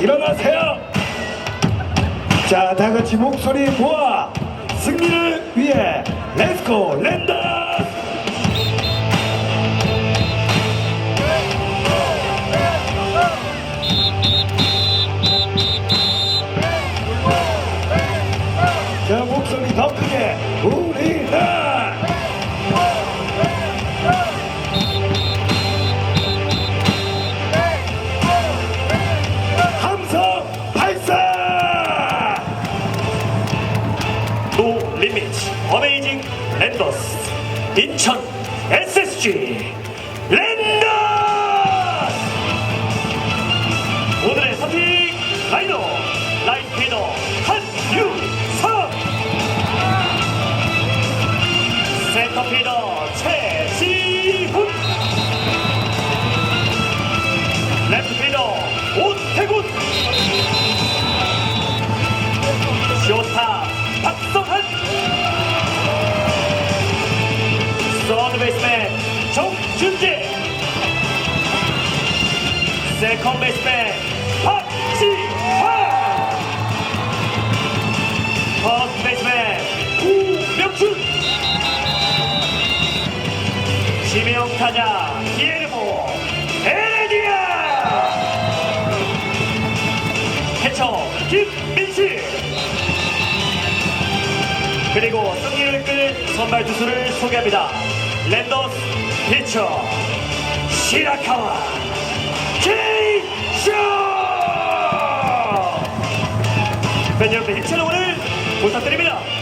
일어나세요. 자, 다 같이 목소리 모아 승리를 위해 렛츠고 랜더. 자, 목소리 더 크게 우리는 리미트 어메이징 랜더스 인천 SSG 랜더 서드 베이스맨 정준재. 세컨 베이스맨 박지환. 퍼스트 베이스맨 우명준 지명 타자 기에르모 에레디아. 캐쳐 김민식. 그리고 승리를 이끌 선발 투수를 소개합니다. 랜더스 피처 시라카와 케이쇼 팬 여러분의 힘찬 응원을 부탁드립니다.